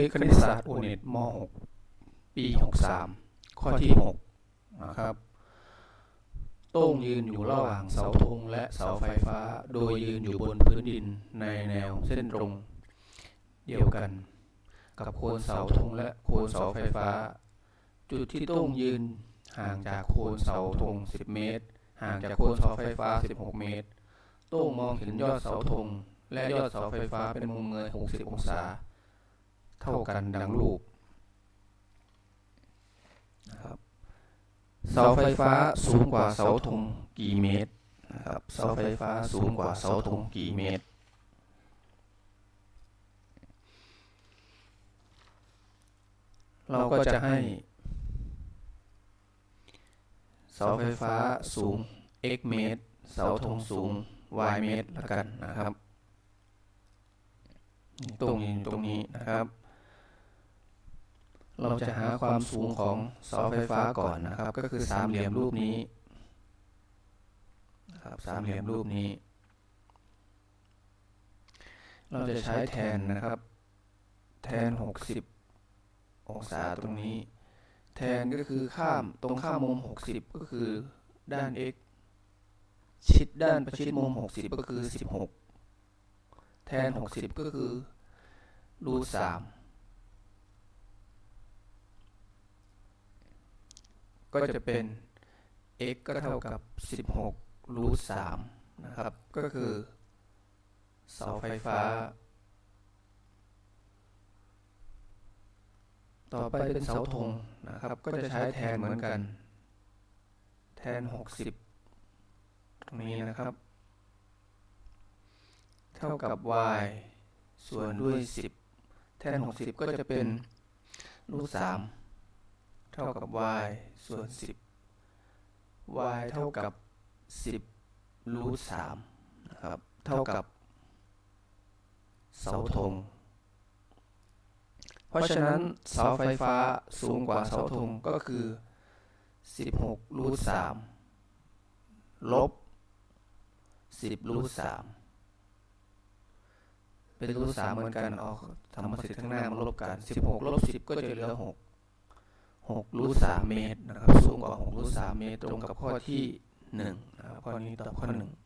ยคณิตศาสตร์โอเน็ตม .6 ปี 63 ข้อที่6นะครับโต้งยืนอยู่ระหว่างเสาธงและเสาไฟฟ้า โดยยืนอยู่บนพื้นดินในแนวเส้นตรงเดียวกัน กับโคนเสาธงและโคนเสาไฟฟ้า จุดที่โต้งยืนห่างจากโคนเสาธง 10 เมตร ห่างจากโคนเสาไฟฟ้า 16 เมตร โต้งมองเห็นยอดเสาธงและยอดเสาไฟฟ้าเป็นมุมเงย 60 องศา เท่ากันดังรูปนะครับเสาไฟฟ้าสูงกว่าเสาธงกี่เมตรนะครับเสาไฟฟ้าสูงกว่าเสาธงกี่เมตร เราก็จะให้ เสาไฟฟ้าสูง x เมตร เสาธงสูง y เมตรละกันนะครับ ตรงนี้ตรงนี้นะครับ เราจะหาความสูงของเสาไฟฟ้าก่อนนะครับ ก็คือสามเหลี่ยมรูปนี้ครับสามเหลี่ยมรูปนี้ เราจะใช้แทนนะครับ แทน 60 องศาตรงนี้ แทนก็คือข้ามตรงข้ามมุม 60 ก็คือด้าน x ชิดด้านประชิดมุม 60 ก็คือ 16 แทน 60 ก็คือรูท3 ก็จะเป็น x ก็เท่ากับ 16รูท3นะครับ ก็คือ เสาไฟฟ้า ต่อไปเป็นเสาธงนะครับ ก็จะใช้แทนเหมือนกัน แทน 60 ตรงนี้นะครับ เท่ากับ y ส่วนด้วย 10 แทน 60 ก็จะเป็นรูท3 เท่ากับ y ส่วน 10 y เท่ากับ 10รูท3นะครับ เท่ากับ เสาธง เพราะฉะนั้นเสาไฟฟ้าสูงกว่าเสาธงก็คือ 16รูท3ลบ 10รูท3เป็นรูท3เหมือนกันเอาธรรมสิทธิ์ข้างหน้ามาลบกัน16ลบ10ก็จะเหลือ6 6รูท3เมตรนะครับสูงกว่า6รูท3เมตรตรงกับข้อที่1นะครับข้อนี้ตอบข้อ1